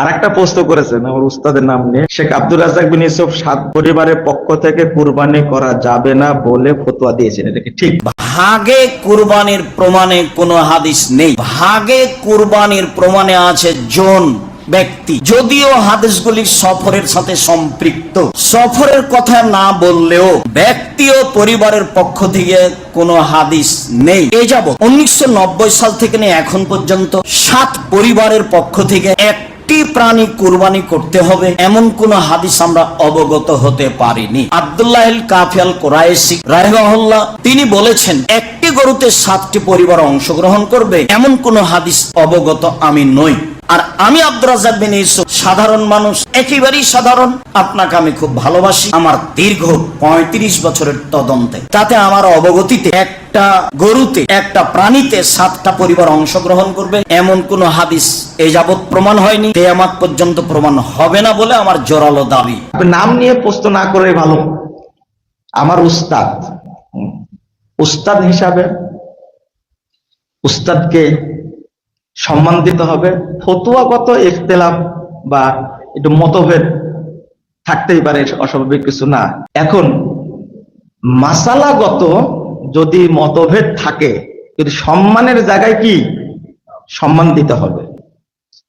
আর একটা প্রশ্ন করেছেন আমার উস্তাদের নাম নিয়ে। শেখ আব্দুল রাজাক বিন ইউসুফ সাত পরিবারের পক্ষ থেকে কুরবানি করা যাবে না বলে ফতোয়া দিয়েছেন। এটা কি ঠিক? ভাগে কুরবানির প্রমাণে কোনো হাদিস নেই। ভাগে কুরবানির প্রমাণে আছে জন ব্যক্তি। যদিও হাদিসগুলি সফরের সাথে সম্পৃক্ত। সফরের কথা না বললেও ব্যক্তি ও পরিবারের পক্ষ থেকে কোনো হাদিস নেই। এ যাব উনিশশো সাল থেকে নিয়ে এখন পর্যন্ত সাত পরিবারের পক্ষ থেকে এক একটি প্রাণী কুরবানি করতে হবে, এমন কোন হাদিস আমরা অবগত হতে পারিনি। আবদুল্লাহ কাফিয়াল কোরআসি রাহেমাহুল্লাহ, তিনি বলেছেন, একটি গরুতে সাতটি পরিবার অংশগ্রহণ করবে, এমন কোন হাদিস অবগত আমি নই। আর আমি আব্দুর রাজাক বিন ইউসুফ, সাধারণ মানুষ, একেবারেই সাধারণ। আপনাকে আমি খুব ভালোবাসি। আমার দীর্ঘ পঁয়ত্রিশ বছরের তদন্তে, তাতে আমার অবগতিতে একটা গরুতে, একটা প্রাণীতে সাতটা পরিবার অংশগ্রহণ করবে। এমন কোন হাদিস এই যাবৎ প্রমাণ হয়নি। কেয়ামাত পর্যন্ত প্রমাণ হবে না বলে আমার জোরালো দাবি। নাম নিয়ে প্রশ্ন না করে ভালো। আমার উস্তাদ উস্তাদ হিসাবে, উস্তাদকে সম্মান দিতে হবে। ফতুয়াগত ইখতলাফ বা একটু মতভেদ থাকতেই পারে, অস্বাভাবিক কিছু না। এখন, মাসালাগত যদি মতভেদ থাকে কিন্তু সম্মানের জায়গায় কি? সম্মান দিতে হবে।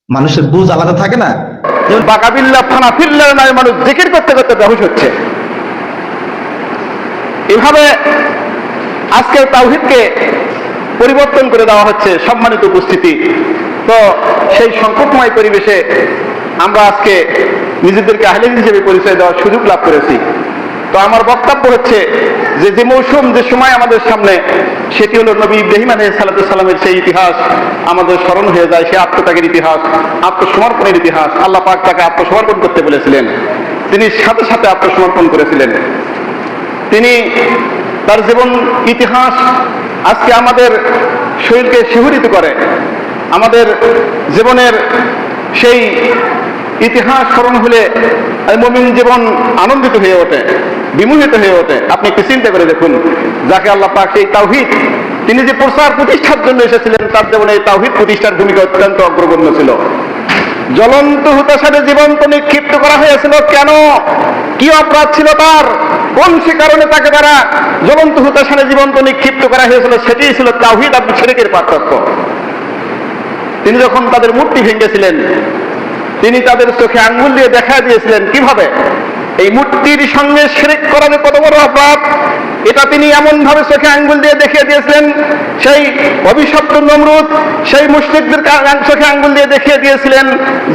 মানুষের বুঝ আলাদা থাকে না। যেমন বাকাবিল্লা ফানা ফিল্লার নামে মানুষ জিকির করতে করতে বেহুশ হচ্ছে। এভাবে আজকের তাওহিদকে পরিবর্তন করে দেওয়া হচ্ছে সম্মানিত উপস্থিতি। তো সেই সংকটময় পরিবেশে আমরা আজকে নিজেদেরকে আহলেন হিসেবে পরিচয় দেওয়ার সুযোগ লাভ করেছি। তো আমার বক্তব্য হচ্ছে যে যে মৌসুম, যে সময় আমাদের সামনে, সেটি হলো নবী ইব্রাহিম আলহ সালামের সেই ইতিহাস। আমাদের স্মরণ হয়ে যায় সে আত্মত্যাগের ইতিহাস, আত্মসমর্পণের ইতিহাস। আল্লাহ পাক তাকে আত্মসমর্পণ করতে বলেছিলেন। তিনি সাথে সাথে আত্মসমর্পণ করেছিলেন। তিনি তার জীবন ইতিহাস আজকে আমাদের শরীরকে শিহরিত করে। আমাদের জীবনের সেই ইতিহাস স্মরণ হলে মমিন জীবন আনন্দিত হয়ে ওঠে, বিমোহিত হয়ে ওঠে। আপনি একটু চিন্তা করে দেখুন, যাকে আল্লাহ পাক সেই তাওহিদ, তিনি যে প্রচার প্রতিষ্ঠার জন্য এসেছিলেন, তার জীবনে এই তাওহিদ প্রতিষ্ঠার ভূমিকা অত্যন্ত অগ্রগণ্য ছিল। জ্বলন্ত হুতাশারে জীবন্ত নিক্ষিপ্ত করা হয়েছিল, কেন? কি অপরাধ ছিল তার? কোন সে কারণে তাকে তারা জ্বলন্ত হুতাশারে জীবন্ত নিক্ষিপ্ত করা হয়েছিল? সেটাই ছিল তাওহিদ আর ছেড়েকের পার্থক্য। তিনি যখন তাদের মূর্তি ভেঙেছিলেন, তিনি তাদের চোখে আঙ্গুল দিয়ে দেখা দিয়েছিলেন। কীভাবে? এই মূর্তির সঙ্গে শিরিক করা কত বড় অপরাধ? এটা তিনি এমন ভাবে চোখে আঙ্গুল দিয়ে দেখিয়ে দিয়েছিলেন। সেই অভিশপ্ত নমরুদ সেই মুসলিকদের চোখে আঙ্গুল দিয়ে দেখিয়ে দিয়েছিলেন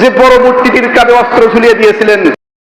যে বড় মূর্তিটির কাঁধে অস্ত্র ঝুলিয়ে দিয়েছিলেন।